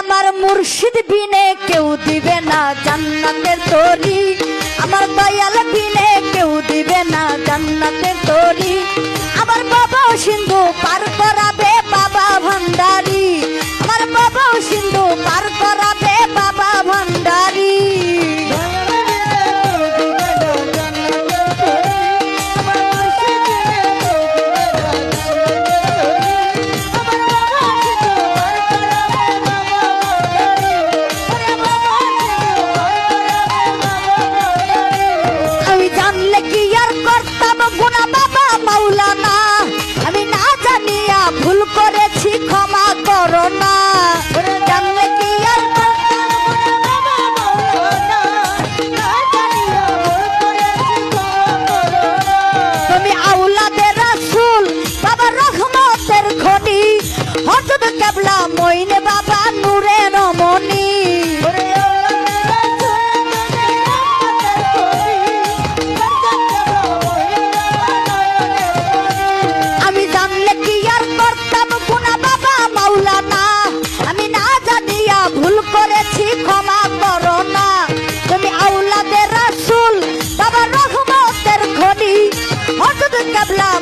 আমার মুর্শিদ বিনে কেউ দিবে না জান্নাতের তরি। আমার দয়াল বিনে কেউ দিবে না জান্নাতের তরি। আমার বাবা সিন্ধু পার করাবে করো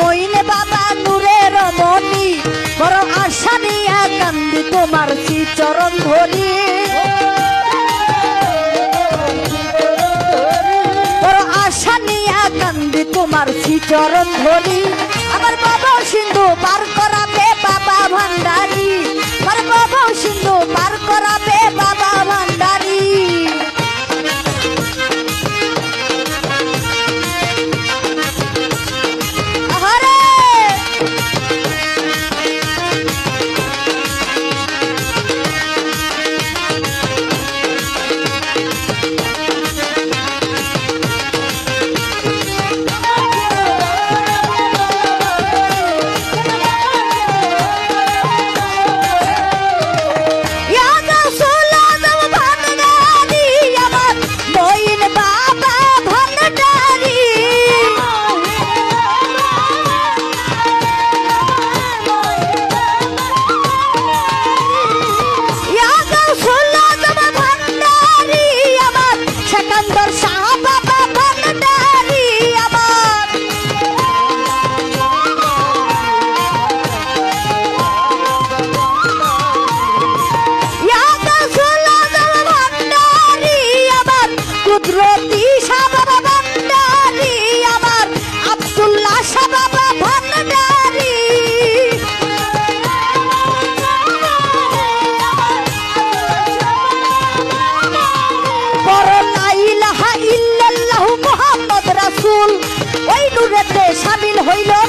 মইনে বাবা নূরের রমণী বড় আশা নিয়া কান্দি তোমার চরণ ধরি নিয়া কান্দি তোমার চরণ ধরি আমার বাবা সিন্ধু পার করাবে বাবা ভান্ডারি। আমার বাবা সিন্ধু হইল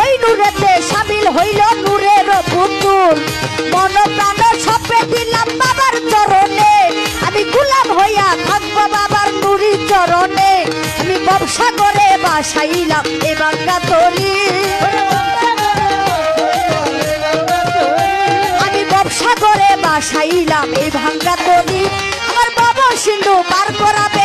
ওই নূরেতে শামিল হইল নূরের পুতুল। মন প্রাণ সপে দিলাম বাবার চরণে। আমি গুলাম হইয়া থাকব বাবার নুরি চরণে। আমি করে বাসাইলাম এ বাঙ্গা তরি। আমি বাসাইলাম এই ভাঙ্গা তরি। আমার বাবা সিন্ধু পার করাবে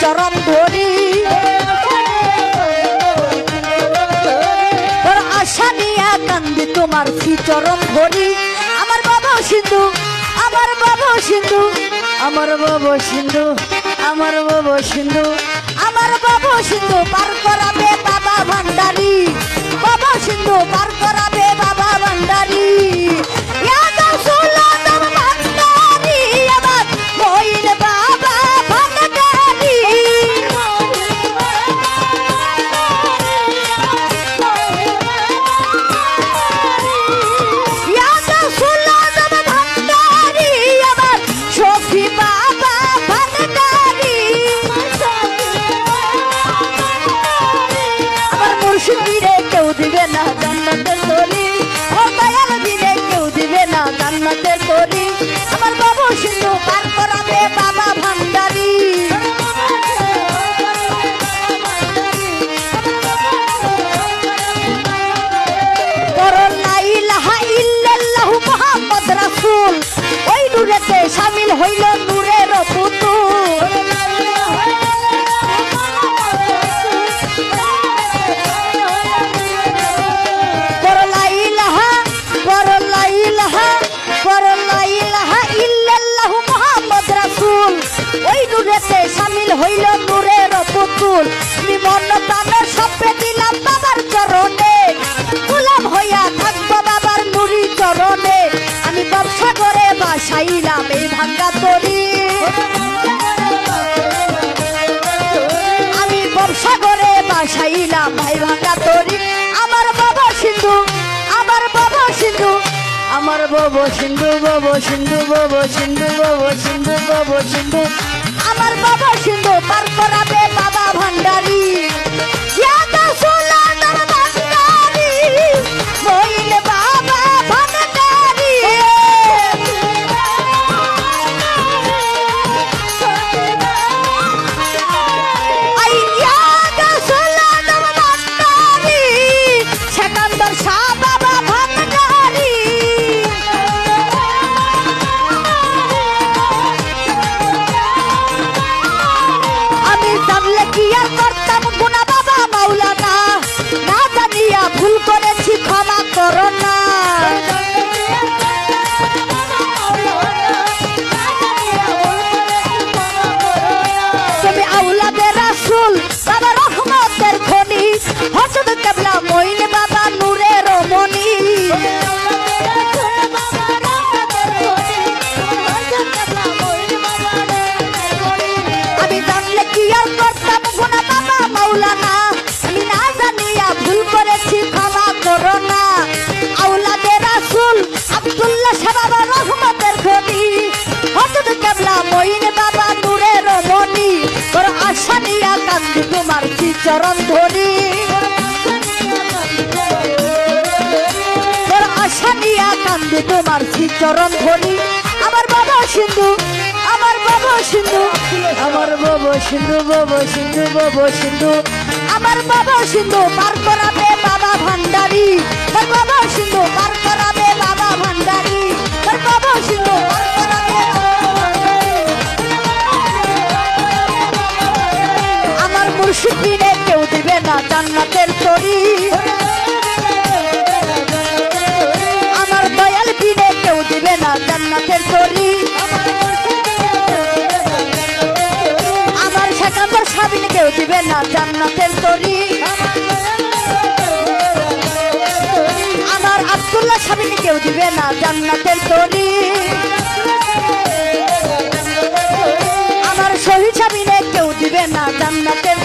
চরণ ধরি। তোর আশা নিয়ে কান্দি, তোমার ফি চরণ ধরি? আমার বাবাও সিন্ধু, আমার বাবাও সিন্ধু, আমার বাবা সিন্ধু, আমার বাবা সিন্ধু, আমার বাবা সিন্ধু, পার করাবে বাবা ভান। নিমন প্রাণ দিলাম বাবার চরণে। গোলাম হইয়া থাকব বাবার নুরি আমি ব্যবসা করে বাসাইলাম এই ভাঙ্গা তরি। আমি ব্যবসা করে বাসাইলাম ভাই ভাঙা তরি। আমার বাবা সিন্ধু, আমার বাবা সিন্ধু। আমার বাবা সিন্ধু বাবা সিন্ধু বাবা সিন্ধু বাবা সিন্ধু বাবা সিন্ধু। আমার বাবা সিন্ধু, পার করাবে বাবা চরণ ধরি তোর আশা নিয়া কান্দি তোমার কি চরণ ধরি আমার বাবা সিন্ধু, আমার বাবা সিন্ধু। আমার বাবা সিন্ধু বাবা সিন্ধু বাবা সিন্ধু। আমার বাবা সিন্ধু, পার করাবে বাবা ভান্ডারি। তোর বাবা সিন্ধু, পার করাবে বাবা ভান্ডারি। তোর বাবা সিন্ধু আমার মুর্শিদ জান্নাতের তরি। আমার দয়াল ফিরে কেউ দিবে না জান্নাতের তরি। আমার শেখানোর সাবিন কেউ দিবে না জান্নাতের তরি। আমার আবদুল্লাহ সাবিন কেউ দিবে না জান্নাতের তরি। আমার শহীদ সাবিনে কেউ দিবে না জান্নাতের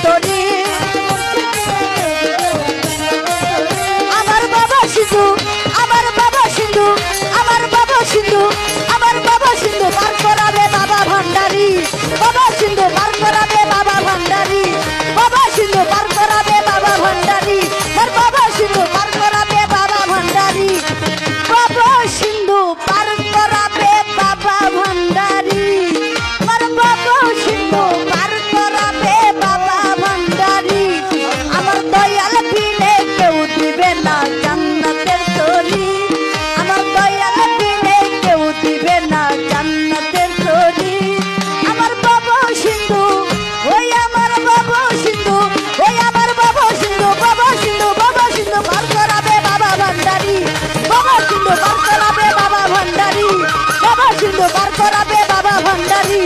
জোগাড় করাবে বাবা ভান্ডারী।